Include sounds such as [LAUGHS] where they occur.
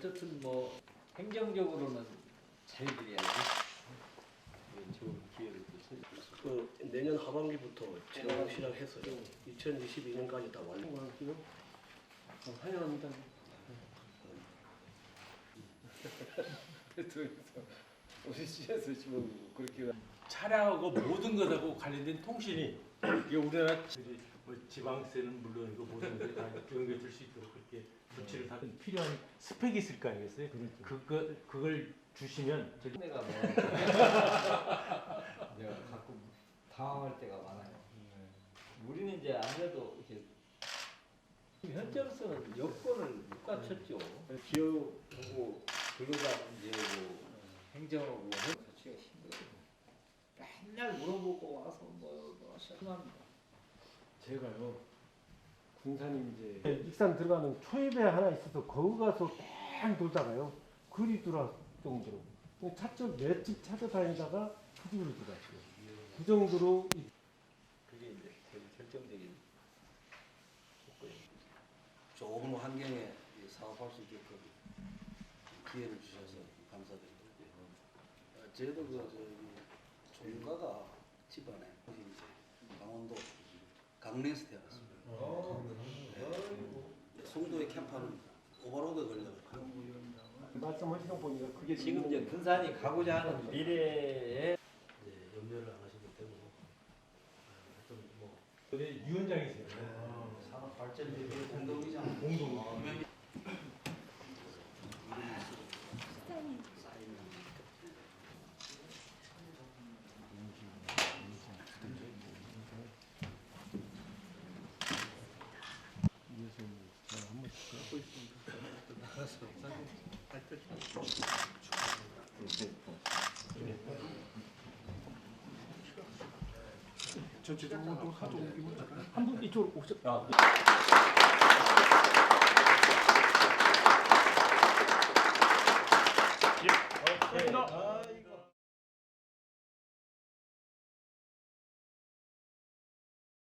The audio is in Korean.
어쨌든 뭐 행정적으로는 알고 이런 좋은 기회를. 그 내년 하반기부터 채용 시작했어요. 2022년까지 다 완료하기로 환영합니다. [LAUGHS] [LAUGHS] 우리 시에서 지금 그렇게 차량하고 모든 것하고 관련된 통신이 이게 우리나라 지- 뭐 지방세는 물론이고 모든 것이 다 연결될 수 있도록 그렇게 조치를 다 필요한 스펙이 있을 거 아니겠어요? 그거 그걸 주시면 저기 [LAUGHS] 내가 뭐 내가 가끔 당황할 때가 많아요. 우리는 이제 아무래도 이렇게 현재로서는 여건을 못 갖췄죠. 기업하고 근로자 문제고 행정하고 자체가 힘들어요. 맨날 물어보고 와서 뭐, 뭐 심합니다. 제가요 군산이 이제 익산 들어가는 초입에 하나 있어서 거기 가서 뺑 돌다가요 그리 돌아 정도로 차쪽 맷집 찾아다니다가 그 집으로 들어갔어요. 그 정도로 이- 그게 이제 결정적인 조건입니다. 좋은 환경에 이 사업할 수 있게끔 기회를 주셔서 저희도 그 저기 조인가가 집안에 거기 이제 강원도 강릉에서 태어났습니다. 네. 송도의 캠파는 오버로드 걸려가지고 말씀하시는 거 보니까 그게 지금 이제 군산이 가고자 하는 미래에 이제 염려를 안 하시기 때문에 어, 하여튼 뭐 네, 유원장이세요. 산업 발전 대비 공동이장 공동. 한 분 이쪽으로 오셨. 아, 예. 어, 감사합니다.